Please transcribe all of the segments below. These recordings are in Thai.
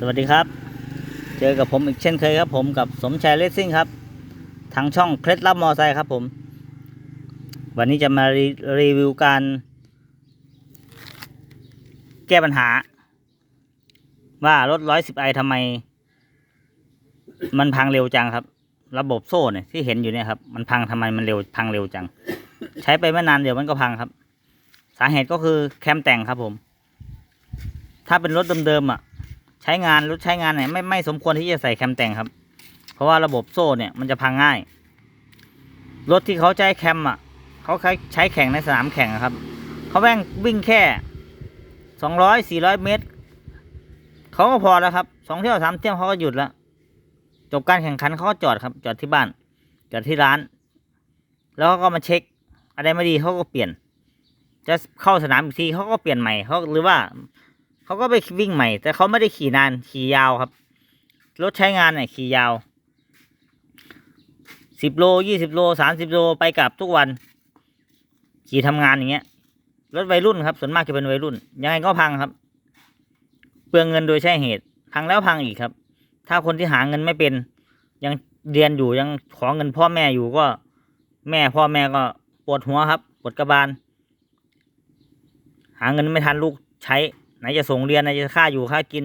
สวัสดีครับ เจอกับผมอีกเช่นเคยครับ ผมกับสมชายเลสซิ่งครับทางช่องเคล็ดลับมอไซค์ครับผม วันนี้จะมารีรีวิวการ แก้ปัญหา ว่ารถร้อยสิบไอทำไม มันพังเร็วจังครับ ระบบโซ่เนี่ยที่เห็นอยู่เนี่ยครับ มันพังทำไมมันเร็วพังเร็วจัง ใช้ไปไม่นานเดี๋ยวมันก็พังครับ สาเหตุก็คือแคมแต่งครับผม ถ้าเป็นรถเดิมๆอะ ใช้งานรถใช้งานเนี่ยไม่ไม่สมควรที่จะใส่แคมแต่งครับ เพราะว่าระบบโซ่เนี่ยมันจะพังง่าย รถที่เขาใช้แคมอะเขาใช้ใช้แข่งในสนามแข่งครับเขาแม่งวิ่งแค่สองร้อยสี่ร้อยเมตรเขาก็พอแล้วครับสองเที่ยวสามเที่ยวเขาก็หยุดแล้วจบการแข่งขันเขาก็จอดครับ จอดที่บ้านจอดที่ร้าน แล้วเขาก็มาเช็ค อะไรไม่ดีเขาก็เปลี่ยน จะเข้าสนามอีกทีเขาก็เปลี่ยนใหม่เขาหรือว่า เขาก็ไปวิ่งใหม่ แต่เขาไม่ได้ขี่นาน ขี่ยาวครับ รถใช้งานเนี่ยขี่ยาวสิบโลยี่สิบโลสามสิบโลไปกลับทุกวัน ขี่ทำงานอย่างเงี้ย รถวัยรุ่นครับ ส่วนมากจะเป็นวัยรุ่น ยังไงก็พังครับ เปลืองเงินโดยใช่เหตุ พังแล้วพังอีกครับ ถ้าคนที่หาเงินไม่เป็น ยังเรียนอยู่ยังขอเงินพ่อแม่อยู่ก็ แม่พ่อแม่ก็ปวดหัวครับปวดกระบาล หาเงินไม่ทันลูกใช้ นจะส่งเรียนไหนจะค่าอยู่ค่ากิน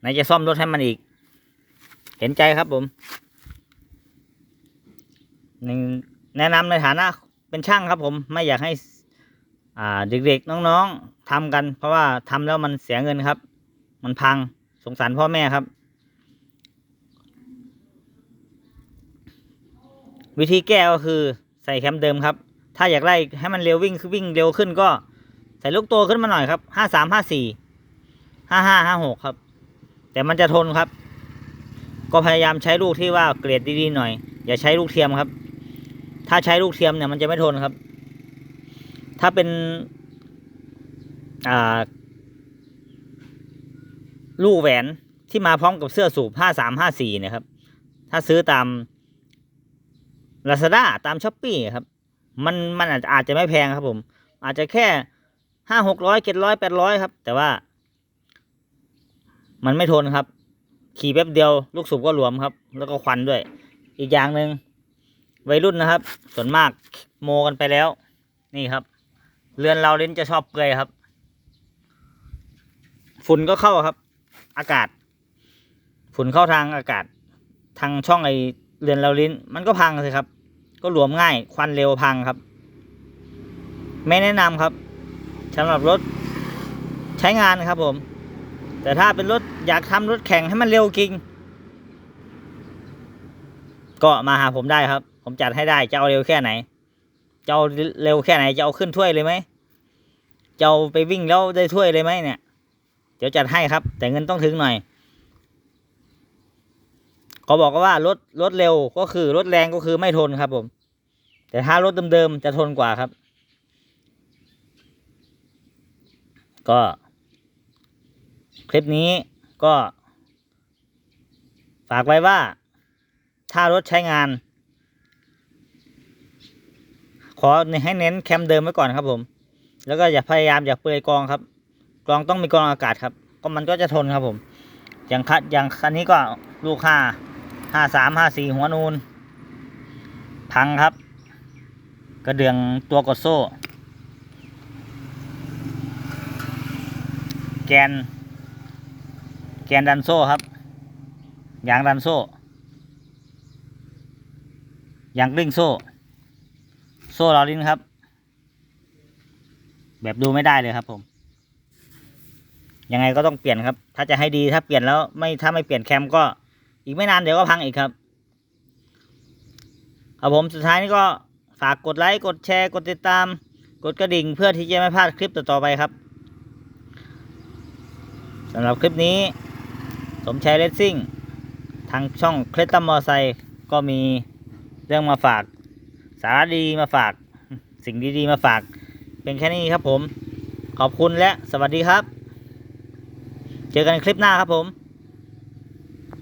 ไหนจะซ่อมรถให้มันอีก เห็นใจครับผมหนึ่งแนะนำในฐานะเป็นช่างครับผมไม่อยากให้ อ่าเด็กๆน้องๆทำกัน เพราะว่าทำแล้วมันเสียเงินครับ มันพังสงสารพ่อแม่ครับ วิธีแก้ก็คือใส่แคมเดิมครับ ถ้าอยากไล่ให้มันเร็ววิ่งวิ่งเร็วขึ้นก็ ใส่ลูกโตขึ้นมาหน่อยครับห้าสามห้าสี่ห้าห้าห้าหกครับ แต่มันจะทนครับ ก็พยายามใช้ลูกที่ว่าเกรดดีๆหน่อย อย่าใช้ลูกเทียมครับ ถ้าใช้ลูกเทียมเนี่ยมันจะไม่ทนครับ ถ้าเป็นอ่าลูกแหวนที่มาพร้อมกับเสื้อสูบห้าสามห้าสี่เนี่ยครับ ถ้าซื้อตาม Lazada ตามช้อปปี้ครับ มันมันอาจจะอาจจะไม่แพงครับผม อาจจะแค่ ห้าหกร้อยเจ็ดร้อยแปดร้อยครับ แต่ว่า มันไม่ทนครับ ขี่แป๊บเดียวลูกสูบก็หลวมครับ แล้วก็ควันด้วย อีกอย่างหนึ่งวัยรุ่นนะครับ ส่วนมากโมกันไปแล้ว นี่ครับ เรือนเราเล่นจะชอบเปลือยครับ ฝุ่นก็เข้าครับ อากาศ ฝุ่นเข้าทางอากาศ ทางช่องไอเรือนเราลิ้น มันก็พังสิครับ ก็หลวมง่าย ควันเร็วพังครับ ไม่แนะนำครับ สำหรับรถใช้งานครับผม แต่ถ้าเป็นรถอยากทำรถแข่งให้มันเร็วจริง ก็มาหาผมได้ครับ ผมจัดให้ได้จะเอาเร็วแค่ไหนจะเอาเร็วแค่ไหนจะเอาขึ้นถ้วยเลยไหมจะเอาไปวิ่งแล้วได้ถ้วยเลยไหมเนี่ย เดี๋ยวจัดให้ครับ แต่เงินต้องถึงหน่อยเขาบอกว่ารถรถเร็วก็คือรถแรงก็คือไม่ทนครับผม แต่ถ้ารถเดิมๆจะทนกว่าครับ ก็ คลิปนี้ก็ ฝากไว้ว่า ถ้ารถใช้งาน ขอให้เน้นแคมเดิมไว้ก่อนครับผม แล้วก็อย่าพยายามอย่าเปลือยกองครับกองต้องมีกรองอากาศครับ ก็มันก็จะทนครับผม อย่างคันอย่างคันนี้ก็ลูกห้าห้าสามห้าสี่หัวนูนพังครับ กระเดื่องตัวกดโซ่ แกน แกนดันโซ่ครับ ยางดันโซ่ ยางกลิ้งโซ่ โซ่ลอลิ้นครับ แบบดูไม่ได้เลยครับผม ยังไงก็ต้องเปลี่ยนครับ ถ้าจะให้ดีถ้าเปลี่ยนแล้วไม่ถ้าไม่เปลี่ยนแคมก็ อีกไม่นานเดี๋ยวก็พังอีกครับครับผมสุดท้ายนี้ก็ฝากกดไลค์ กดแชร์ กดติดตาม กดกระดิ่งเพื่อที่จะไม่พลาดคลิปต่อๆไปครับ สำหรับคลิปนี้ สมชัยเลสซิ่ง ทางช่องเคลตัมมอไซก็มีเรื่องมาฝาก สาระดีมาฝาก สิ่งดีๆมาฝาก เป็นแค่นี้ครับผม ขอบคุณและสวัสดีครับ เจอกันคลิปหน้าครับผม